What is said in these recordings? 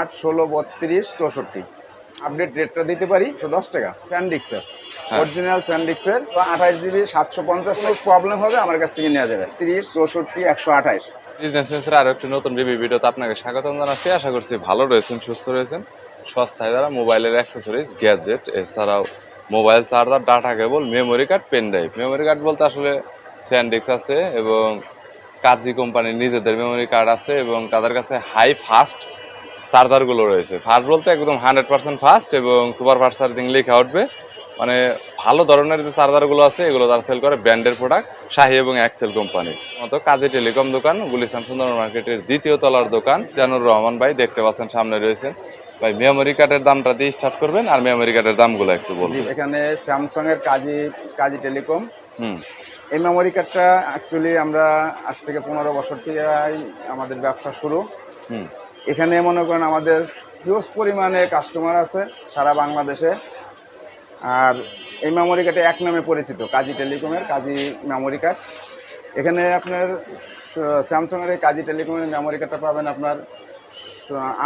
আট ষোলো বত্রিশ চৌষট্টি। আপডেট রেটটা দিতে পারি? একশো দশ টাকা। স্যান্ডিক্সের। অরিজিনাল স্যান্ডিক্সের আঠাশ জিবি সাতশো পঞ্চাশ প্রবলেম হবে আমার কাছ থেকে নেওয়া যাবে। তিরিশ চৌষট্টি একশো আঠাশ। বিজনেস সেন্সের আরও একটি নতুন রিভিউ ভিডিওতে আপনাকে স্বাগতম জানাচ্ছি। আশা করছি ভালো রয়েছেন সুস্থ রয়েছেন। সস্তায় দ্বারা মোবাইলের অ্যাক্সেসরিজ গ্যাজেট এছাড়াও mobile charger data cable memory card pen drive memory card বলতে আসলে স্যান্ডিক্স আছে এবং কাজি কোম্পানির নিজেদের মেমোরি কার্ড আছে এবং তাদের কাছে হাই ফাস্ট চার্জারগুলো রয়েছে। ফাস্ট বলতে একদম হান্ড্রেড পার্সেন্ট ফাস্ট এবং সুপার ফাস্ট চার্জিং লেখা উঠবে। মানে ভালো ধরনের যে চার্জারগুলো আছে এগুলো তারা সেল করে ব্র্যান্ডের প্রোডাক্ট শাহি এবং এক্সেল কোম্পানি মতো কাজী টেলিকম দোকান গুলিস্তান সুন্দর মার্কেটের দ্বিতীয় তলার দোকান জানুর রহমান ভাই দেখতে পাচ্ছেন সামনে রয়েছে। ভাই মেমোরি কার্ডের দামটা দিয়ে স্টার্ট করবেন আর মেমোরি কার্ডের দামগুলো একটু বলুন এখানে স্যামসাং এর কাজী কাজী টেলিকম হুম। এই মেমোরি কার্ডটা অ্যাকচুয়ালি আমরা আজ থেকে পনেরো বছর থেকে আমাদের ব্যবসা শুরু। হুম। এখানে মনে করেন আমাদের হিউজ পরিমাণে কাস্টমার আছে সারা বাংলাদেশে। আর এই মেমোরি কার্ডে এক নামে পরিচিত, কাজী টেলিকমের কাজী মেমোরি কার্ড এখানে আপনার স্যামসাংয়ের কাজী টেলিকমের মেমোরি কার্ডটা পাবেন আপনার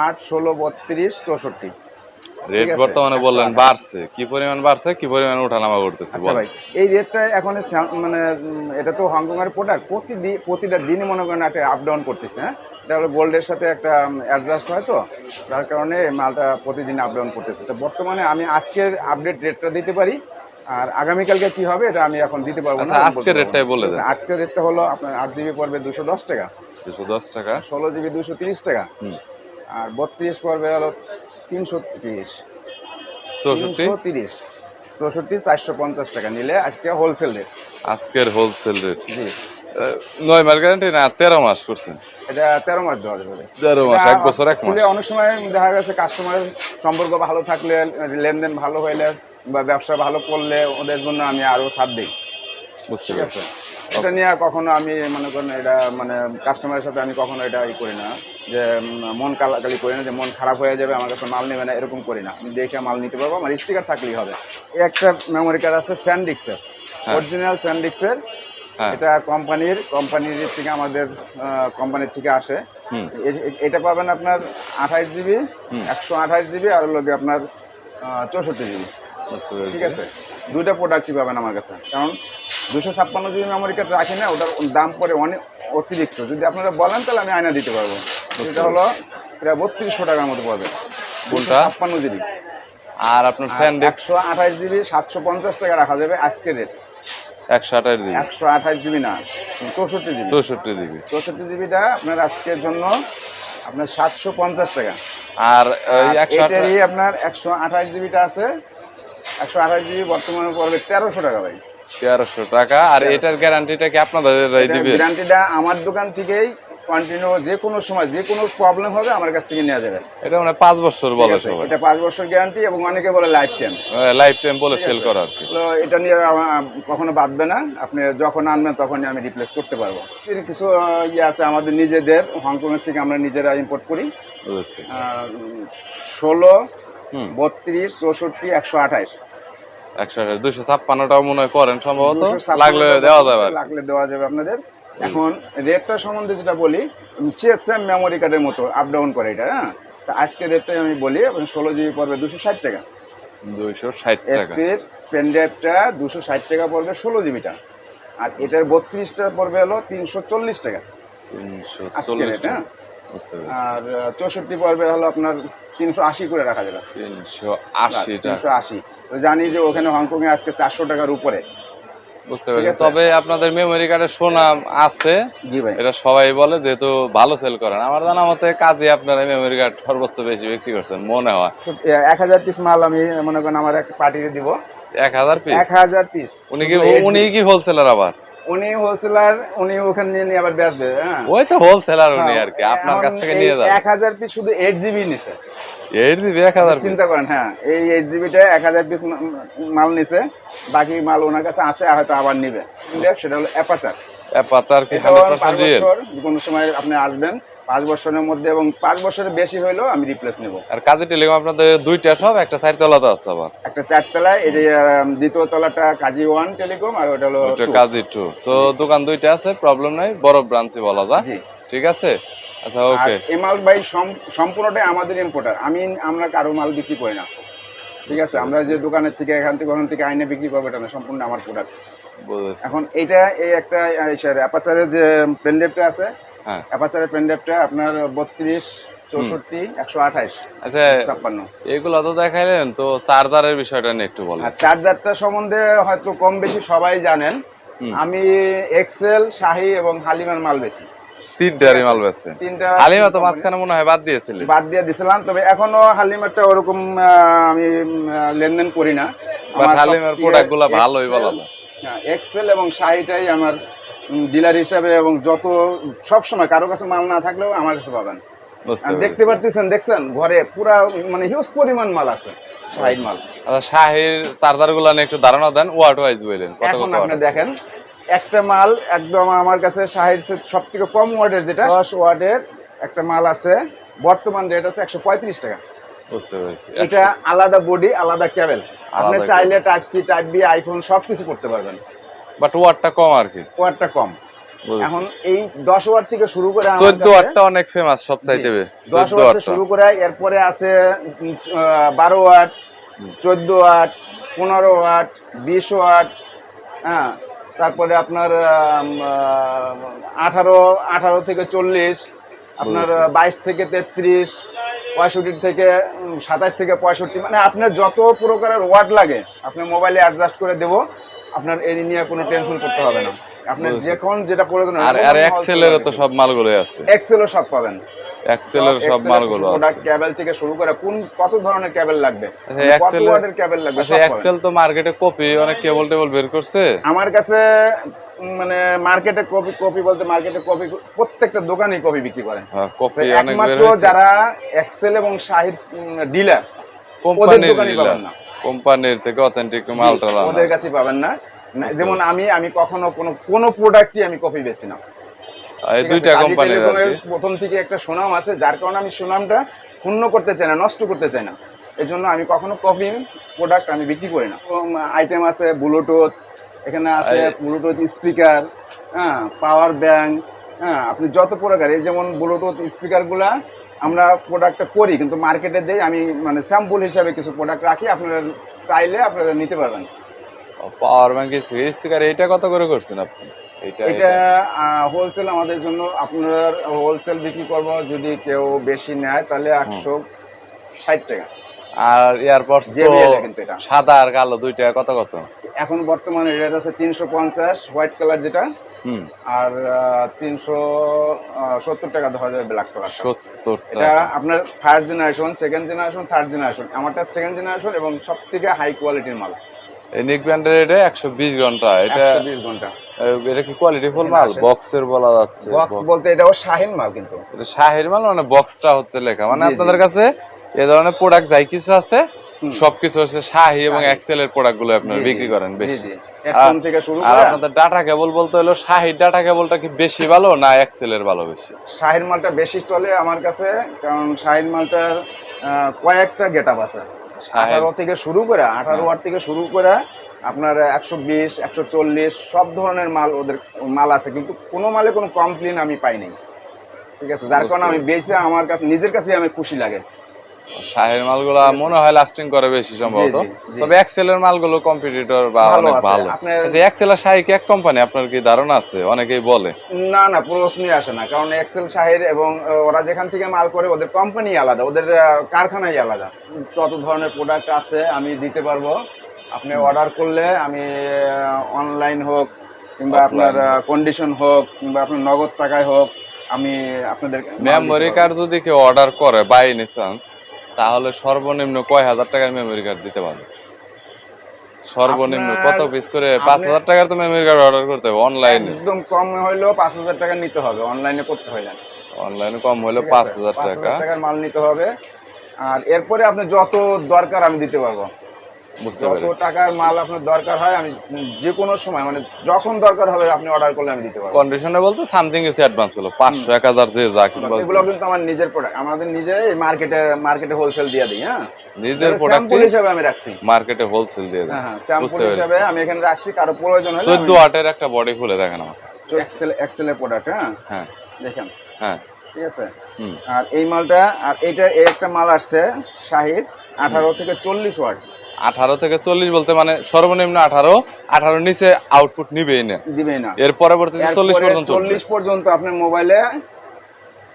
আট, ষোলো, বত্রিশ, চৌষট্টি। রেট বর্তমানে বললেন। বাড়ছে। কি পরিমাণ বাড়ছে কি পরিমাণ ওঠানামা করতেছে আচ্ছা ভাই এই রেটটা এখন মানে এটা তো হংকংয়ের প্রোডাক্ট প্রতিদিন প্রতিটা দিনই মনে করেন একটা আপ ডাউন করতেছে হ্যাঁ? এটা হলো গোল্ডের সাথে একটা অ্যাডজাস্ট হয় তো যার কারণে মালটা প্রতিদিন আপ ডাউন করতেছে। তো বর্তমানে আমি আজকের আপডেট রেটটা দিতে পারি আর আগামীকালকে কি হবে এটা আমি এখন দিতে পারব না আচ্ছা, আজকের পারব রেটটাই বলে দেন। আচ্ছা, আজকের রেটটা হলো আপনার আট জিবি পড়বে দুশো দশ টাকা। দুশো দশ টাকা। ষোলো জিবি দুশো তিরিশ টাকা। আর বত্রিশ পড়বে হলো তিনশো তিরিশ। চৌষট্টি? তিরিশ। চৌষট্টি চারশো পঞ্চাশ টাকা নিলে আজকে হোলসেল রেট আজকের হোলসেল রেট জি। নয় মাস গ্যারান্টি না তেরো মাস করছেন? এটা তেরো মাস দেওয়া যাবে। তেরো মাস এক বছর এক মাস। অনেক সময় দেখা গেছে কাস্টমারের সম্পর্ক ভালো থাকলে লেনদেন ভালো হইলে বা ব্যবসা ভালো করলে ওদের জন্য আমি আরও ছাড় দিই। বুঝতে পারছি। এটা নিয়ে কখনো আমি মনে করেন এটা মানে কাস্টমারের সাথে আমি কখনো এটা ই করি না। যে মন কালাকালি করি না যে মন খারাপ হয়ে যাবে আমার কাছে মাল নেবে না এরকম করি না। আমি দেখে মাল নিতে পারব আমার স্টিকার থাকলেই হবে। একটা মেমোরি কার্ড আছে স্যান্ডিক্সের। অরিজিনাল স্যান্ডিক্সের এটা কোম্পানির কোম্পানির থেকে আমাদের কোম্পানির থেকে আসে। এটা পাবেন আপনার আঠাশ জিবি একশো আঠাশ জিবি আর গিয়ে আপনার চৌষট্টি জিবি। ঠিক আছে। দুইটা প্রোডাক্টই পাবেন আমার কাছে। কারণ দুশো ছাপ্পান্ন জিবি মেমোরি কার্ড রাখি না ওটার দাম পড়ে অনেক অতিরিক্ত। যদি আপনারা বলেন তাহলে আমি আয়না দিতে পারব। সেটা হলো প্রায় বত্রিশশো টাকার মতো পাবে? ছাপ্পান্ন জিবি আর আপনার স্যান্ডেক্স একশো আঠাশ জিবি সাতশো পঞ্চাশ টাকা রাখা যাবে আজকের রেট একশো আঠাশ দিবি একশো আঠাশ জিবি না চৌষট্টি জিবি চৌষট্টি জিবি চৌষট্টি জিবিটা আপনার আজকের জন্য আপনার সাতশো পঞ্চাশ টাকা। আর আপনার একশো আঠাশ জিবিটা আছে একশো আঠাশ জিবি বর্তমানে পড়বে তেরোশো টাকা ভাই। তেরোশো টাকা। আর এটার গ্যারান্টিটা কি আপনাদের দিবে? গ্যারান্টিটা আমার দোকান থেকেই কন্টিনিউ যে কোনো সময় যে কোনো প্রবলেম হবে আমার কাছ থেকে নেওয়া যাবে। এটা মানে পাঁচ বছর বলে সবাই। এটা পাঁচ বছর গ্যারান্টি এবং অনেকে বলে লাইফ টাইম লাইফ টাইম বলে সেল করা আর কি। এটা নিয়ে কখনো বাঁধবে না। আপনি যখন আনবেন তখনই আমি রিপ্লেস করতে পারব। এর কিছু ইয়ে আছে আমাদের নিজেদের হংকংয়ের থেকে আমরা নিজেরা ইম্পোর্ট করি। ষোলো বত্রিশ চৌষট্টি একশো আঠাশ। একশো আঠাশ দুশো ছাপ্পান্নটাও মনে হয় করেন সম্ভবত। লাগলে দেওয়া যাবে লাগলে দেওয়া যাবে আপনাদের। এখন রেটটা সম্বন্ধে যেটা বলি সেম মেমোরি কার্ডের মতো আপ ডাউন করে এটা হ্যাঁ? তা আজকে রেটটাই আমি বলি ষোলো জিবি পড়বে দুশো ষাট টাকা। দুইশো ষাট এসপির পেন ড্রাইভটা দুশো ষাট টাকা পড়বে ষোলো জিবিটা আর এটার বত্রিশটা পড়বে হলো তিনশো চল্লিশ টাকা। তিনশো চল্লিশ হ্যাঁ? আর চৌষট্টি পড়বে হলো আপনার তিনশো আশি করে রাখা যাবে। তিনশো আশি তিনশো আশি। তো জানি যে ওখানে হংকংয়ে আজকে চারশো টাকার উপরে। বুঝতে পেরেছি। তবে আপনাদের মেমোরি কার্ডের সুনাম আছে। জি ভাই। এটা সবাই বলে যেহেতু ভালো সেল করেন। আমার জানা মতে কাজে আপনারা মেমোরি কার্ড সর্বোচ্চ বেশি বিক্রি করছেন মনে হয়। এক হাজার পিস মাল আমি মনে করেন আমার এক পার্টিকে দিব। এক হাজার পিস এক হাজার পিস উনি কি উনি কি হোলসেলার আবার? উনি হোলসেলার উনি ওখানে নিয়ে নিয়ে আবার বেচবে হ্যাঁ। ওই তো হোলসেলার উনি আর কি আপনার কাছ থেকে নিয়ে যাবে। 1000 পিস শুধু এইট জিবি নিছে। 8 জিবি 1000 চিন্তা করেন হ্যাঁ এই এইট জিবিটা এক হাজার পিস মাল নিছে বাকি মাল ওনার কাছে আছে হয়তো আবার নিবে। সেটা হলো অ্যাপাচার অ্যাপাচার কি রিয়েল বছর সময় আপনি আসবেন পাঁচ বছরের মধ্যে এবং পাঁচ বছরের বেশি হইলেও আমি রিপ্লেস নেব। আর কাজে টেলিকম আপনাদের দুইটা সব একটা সাইড তলাতে আছে আবার। একটা চারতলায় এটি দ্বিতীয় তলাটা কাজী ওয়ান টেলিকম আর ওটা হলো কাজী টু সো দোকান দুইটা আছে প্রবলেম নাই বড় ব্রাঞ্চে বলা যায়। ঠিক আছে? আচ্ছা ওকে এই মাল ভাই সম্পূর্ণটাই আমাদের ইম্পোর্টার আমি আমরা কারও মাল বিক্রি করি না। ঠিক আছে? আমরা যে দোকানের থেকে এখান থেকে ওখান থেকে আইনে বিক্রি করব এটা না সম্পূর্ণ আমার প্রোডাক্ট এখন এটা এই একটা অ্যাপাচারের যে পেনডেপটা আছে অ্যাপাচারের পেনডেপটা আপনার বত্রিশ চৌষট্টি একশো আঠাইশ আচ্ছা ছাপ্পান্ন। এগুলো তো দেখাইলেন তো চার্জারের বিষয়টা নিয়ে একটু বলেন। চার্জারটা সম্বন্ধে হয়তো কম বেশি সবাই জানেন। আমি এক্সেল শাহি এবং হালিমার মাল বেশি তিনটারই মাল বেছে তিনটা হালিমা তো মাঝখানে মনে হয় বাদ দিয়েছিলেন। বাদ দিয়ে দিছিলাম তবে এখনও হালিমারটা ওরকম আমি লেনদেন করি না। বাট হালিমের প্রোডাক্টগুলা ভালোই বলা যায়। এক্সেল এবং শাহিটাই আমার ডিলার হিসাবে এবং যত সব সময় কারও কাছে মাল না থাকলেও আমার কাছে পাবেন। দেখতে পারতেছেন দেখছেন ঘরে পুরা মানে হিউজ পরিমাণ মাল আছে শাহির মাল। আচ্ছা শাহির চার্জারগুলো একটু ধারণা দেন ওয়াট ওয়াইজ বললেন কত এখন আপনি দেখেন একটা মাল একদম আমার কাছে শাহির সব থেকে কম ওয়ার্ডের যেটা দশ ওয়ার্ডের একটা মাল আছে বর্তমান রেট আছে একশো পঁয়ত্রিশ টাকা। বুঝতে পেরেছি। এটা আলাদা বডি আলাদা কেবল আপনি চাইলে type C type B iPhone সব কিছু করতে পারবেন। বাট ওয়াটটা কম আর কি। ওয়াটটা কম। এখন এই দশ ওয়াট থেকে শুরু করে আমার চোদ্দ কাছে- ওয়াটটা অনেক ফেমাস সব চাইতে জি, দশ চোদ্দ ওয়াট শুরু করে এরপরে আছে উম, আহ, বারো ওয়াট হুম। চোদ্দ ওয়াট পনেরো ওয়াট বিশ ওয়াট হ্যাঁ তারপরে আপনার আঠারো আঠারো থেকে চল্লিশ আপনার। বাইশ থেকে তেত্রিশ পঁয়ষট্টি থেকে সাতাশ থেকে পঁয়ষট্টি মানে আপনার যত প্রকারের ওয়াট লাগে আপনি মোবাইলে অ্যাডজাস্ট করে দেবো। আপনার এই নিয়ে কোনো টেনশন করতে হবে না। আপনি। যখন যেটা প্রয়োজন আর আর এক্সেলেরও তো সব মালগুলোই আছে। এক্সেলও সব পাবেন। এক্সেলের সব মালগুলো আছে। প্রোডাক্ট ক্যাবেল থেকে শুরু করে কোন কত ধরনের ক্যাবেল লাগবে আচ্ছা, মানে কত ওয়াটের ক্যাবেল লাগবে আচ্ছা এক্সেল তো মার্কেটে কপি অনেক কেবল টেবল বের করছে। আমার কাছে মানে মার্কেটে কপি কপি বলতে মার্কেটে কপি প্রত্যেকটা দোকানেই কপি বিক্রি করে। হ্যাঁ, কপি অনেক বের একমাত্র যারা এক্সেল এবং শাহিদ ডিলার দোকানেই ডিলার পাবেন না। কোম্পানির থেকে অথেন্টিক মাল টালা ওদের কাছে পাবেন না। যেমন আমি আমি কখনো কোনো কোনো প্রোডাক্টই আমি কপি বেছি না। এই দুইটা কোম্পানির প্রথম থেকে একটা সুনাম আছে যার কারণে আমি সুনামটা ক্ষুণ্ণ করতে চাই না নষ্ট করতে চাই না। এই জন্য আমি কখনো কপি প্রোডাক্ট আমি বিক্রি করি না। আইটেম আছে ব্লুটুথ এখানে আছে ব্লুটুথ স্পিকার হ্যাঁ পাওয়ার ব্যাংক হ্যাঁ আপনি যত প্রকার এই যেমন ব্লুটুথ স্পিকারগুলা আমরা প্রোডাক্টটা করি কিন্তু মার্কেটে দেই আমি মানে স্যাম্পল হিসাবে কিছু প্রোডাক্ট রাখি আপনারা চাইলে আপনারা নিতে পারবেন। পাওয়ার ব্যাংকের স্পিকার এটা কত করে করছেন আপনি? এটা এটা হোলসেল আমাদের জন্য আপনার হোলসেল বিক্রি করব যদি কেউ বেশি নেয় তাহলে একশো ষাট টাকা। আর এটা। সাদা আর কালো দুইটা কত কত? এখন বর্তমানে রেট আছে তিনশো পঞ্চাশ হোয়াইট কালার যেটা। আর তিনশো সত্তর টাকা দেওয়া যাবে ব্ল্যাক কালার সত্তর এটা আপনার first generation second generation third generation আমারটা সেকেন্ড জেনারেশন এবং সব থেকে হাই কোয়ালিটির মাল। এই নিক ব্র্যান্ডের এটা একশো বিশ ঘণ্টা এটা বিশ ঘণ্টা। এটা কি কোয়ালিটি ফুল মাল? বক্সের বলা যাচ্ছে। বক্স বলতে এটাও শাহিন মাল কিন্তু। এটা শাহের মাল মানে বক্সটা হচ্ছে লেখা। মানে। আপনাদের কাছে এ ধরনের প্রোডাক্ট যাই কিছু আছে সবকিছু হচ্ছে শাহি এবং এক্সেল এর প্রোডাক্টগুলো আপনারা বিক্রি করেন বেশি। আর আপনাদের ডাটা কেবল বলতে হলো শাহির ডাটা কেবলটা কি বেশি ভালো না এক্সেল এর ভালো বেশি? শাহিন মালটা বেশি চলে আমার কাছে কারণ শাহিন মালটার আহ, কয়েকটা গেট আপ আছে আঠারো থেকে শুরু করে আঠারো হ্যাঁ। ওয়াট থেকে শুরু করে আপনার একশো বিশ একশো চল্লিশ সব ধরনের মাল ওদের মাল আছে। কিন্তু কোনো মালে কোনো কমপ্লেন আমি পাইনি। ঠিক আছে? যার কারণে আমি বেশি আমার কাছে নিজের কাছে আমি খুশি লাগে। শাহের মালগুলো মনে হয় লাস্টিং করে বেশি সম্ভবত। তবে এক্সেল এর মালগুলো কম্পিটিটর বা অনেক ভালো। আপনার- এক্সেল আর শাহি কি এক কোম্পানি আপনার কি ধারণা আছে? অনেকেই বলে। না না প্রশ্নই আসে না। কারণ এক্সেল শাহের এবং ওরা যেখান থেকে মাল করে ওদের কোম্পানি আলাদা। ওদের কারখানাই আলাদা। যত ধরনের প্রোডাক্ট আছে আমি দিতে পারব। আপনি অর্ডার করলে আমি অনলাইন হোক কিংবা আপনার কন্ডিশন হোক কিংবা আপনার নগদ টাকায় হোক আমি আপনাদের মেমোরি কার্ড যদি কেউ অর্ডার করে বাই এনি চান্স তাহলে সর্বনিম্ন কয় হাজার টাকার মেমোরি কার্ড দিতে পারবে? সর্বনিম্ন কত পিস করে? পাঁচ হাজার টাকার তো মেমোরি কার্ড অর্ডার করতে হবে অনলাইনে একদম কম হইলেও পাঁচ হাজার টাকা নিতে হবে অনলাইনে করতে হয় না অনলাইনে কম হলেও পাঁচ? হাজার টাকা। টাকার মাল নিতে হবে। আর এরপরে আপনি যত দরকার আমি দিতে পারব। বুঝতে যত টাকার মাল আপনার দরকার হয় আমি যে কোনো সময় মানে যখন দরকার হবে আপনি অর্ডার করলে আমি দিতে পারব। কন্ডিশনে বলতে সামথিং ইজ অ্যাডভান্স পাঁচশো এক হাজার যে যা কিছু এগুলো কিন্তু আমার নিজের প্রোডাক্ট আমাদের নিজের মার্কেটে মার্কেটে হোলসেল দিয়ে দিই হ্যাঁ? নিজের প্রোডাক্ট হিসাবে আমি রাখছি। মার্কেটে হোলসেল দিয়ে হ্যাঁ হ্যাঁ স্যাম্পল আমি এখানে রাখছি কারও প্রয়োজন হলে চোদ্দ আটের একটা বডি খুলে দেখেন আমার। এক্সেল এক্সেলের প্রোডাক্ট হ্যাঁ? হ্যাঁ। দেখেন। হ্যাঁ। ঠিক আছে? আর এই মালটা আর এটা একটা মাল আসছে শাহিদ। আঠারো থেকে চল্লিশ ওয়াট। আঠারো থেকে চল্লিশ বলতে মানে সর্বনিম্ন আঠারো আঠারো নিচে আউটপুট নিবেই না। দিবে না। এর পরবর্তীতে চল্লিশ পর্যন্ত চল্লিশ পর্যন্ত আপনার মোবাইলে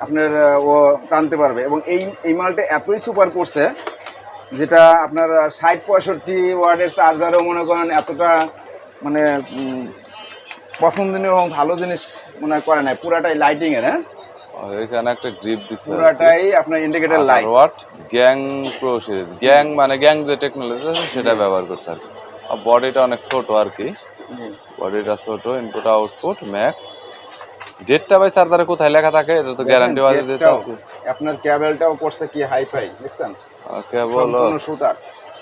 আপনার ও টানতে পারবে। এবং এই এই মালটা এতই সুপার করছে যেটা আপনার ষাট পঁয়ষট্টি ওয়ার্ডের চার্জারও মনে করেন এতটা মানে পছন্দনীয় এবং ভালো জিনিস মনে করে নাই। পুরাটাই লাইটিং এর হ্যাঁ? এখানে একটা গ্রিপ দিচ্ছে পুরাটাই আপনার indicator light watt GaN pro series GaN মানে গ্যাং যে টেকনোলজি সেটা ব্যবহার করছে আর আর বডিটা অনেক ছোট আর কি। বডিটা ছোট ইনপুট আউটপুট ম্যাক্স ডেটটা ভাই চার্জারে কোথায় লেখা থাকে এটা তো গ্যারান্টি আছে। আপনার ক্যাবেলটাও করছে কি হাই ফাই দেখছেন? কেবল সম্পূর্ণ সুতার।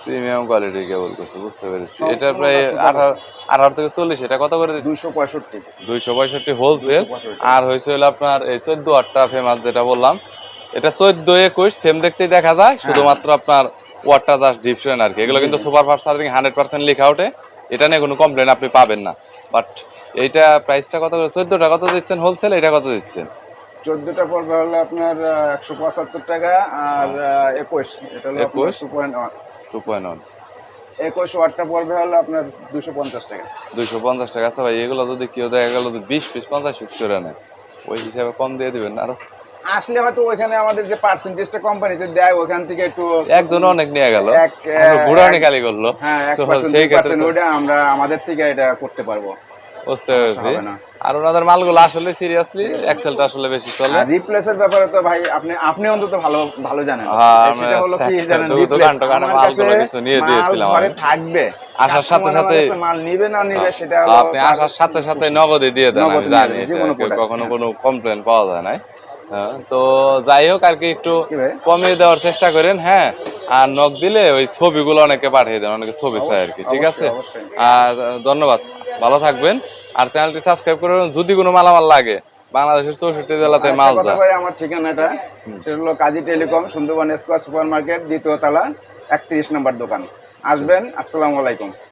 প্রিমিয়াম কোয়ালিটির কেবল করছে বুঝতে পেরেছি। এটা প্রায় আঠারো আঠারো থেকে চল্লিশ এটা কত করে দুইশো পঁয়ষট্টি। দুইশো পঁয়ষট্টি হোলসেল আর হয়েছে হলো আপনার এই চোদ্দ আটটা ফেমাস যেটা বললাম। এটা চোদ্দ একুশ সেম দেখতেই দেখা যায় শুধুমাত্র আপনার ওয়াটটা জাস্ট ডিফারেন্ট আর কি। এগুলো কিন্তু super fast charging hundred percent লেখা ওঠে। এটা নিয়ে কোনো কমপ্লেন আপনি পাবেন না। বাট এইটা প্রাইসটা কত করে? চোদ্দোটা কত দিচ্ছেন হোলসেল এটা কত দিচ্ছেন? চোদ্দটা পড়বে হলো আপনার একশো পঁচাত্তর টাকা আর একুশ। এটা হলো 21 two point two point one একুশ ওয়াটটা পড়বে হলো আপনার দুশো পঞ্চাশ টাকা। দুইশো পঞ্চাশ টাকা। আছে ভাই এগুলো যদি কেউ দেখা গেল বিশ পিস পঞ্চাশ পিস করে নেয় ওই হিসাবে কম দিয়ে দিবেন আরও? আসলে হয়তো ওইখানে আমাদের যে পার্সেন্টেজটা কোম্পানিতে দেয় ওখান থেকে একটু একজন অনেক নিয়ে গেল। বুড়ানি এক- করল। হ্যাঁ এক পার্সেন্ট ওইটা আমরা আমাদের থেকে এটা করতে পারব। বুঝতে পেরেছি। আর ওনাদের মালগুলো আসলে সিরিয়াসলি এক্সেলটা আসলে বেশি চলে। রিপ্লেসের ব্যাপারে তো ভাই আপনি আপনি অন্তত ভালো ভালো জানেন। হ্যাঁ, সেটা হলো কি জানেন replace। দোকান টোকানে মালগুলো কিছু নিয়ে দিয়েছিলাম ঘরে। থাকবে। আসার সাথে সাথে- মাল নিবে না নিবে সেটা হলো আপনি আসার সাথে সাথে নগদে দিয়ে দেন আমি জানি কখনো হ্যাঁ। কোনো কমপ্লেন পাওয়া যায় না হ্যাঁ, তো যাই হোক আর কি একটু কমিয়ে দেওয়ার চেষ্টা করেন হ্যাঁ। আর নক দিলে ওই ছবিগুলো অনেকে পাঠিয়ে দেন অনেকে ছবি চায় আর কি ঠিক আছে। আর ধন্যবাদ। ভালো থাকবেন। আর চ্যানেলটি সাবস্ক্রাইব করে রাখুন। যদি কোনো মালামাল লাগে। বাংলাদেশের চৌষট্টি জেলাতে মাল যায়। ভাই আমার ঠিকানাটা? সেটা হলো Kazi telecom Sundarban square super market দ্বিতীয় তালা একত্রিশ নম্বর দোকান। আসবেন আসসালামু আলাইকুম।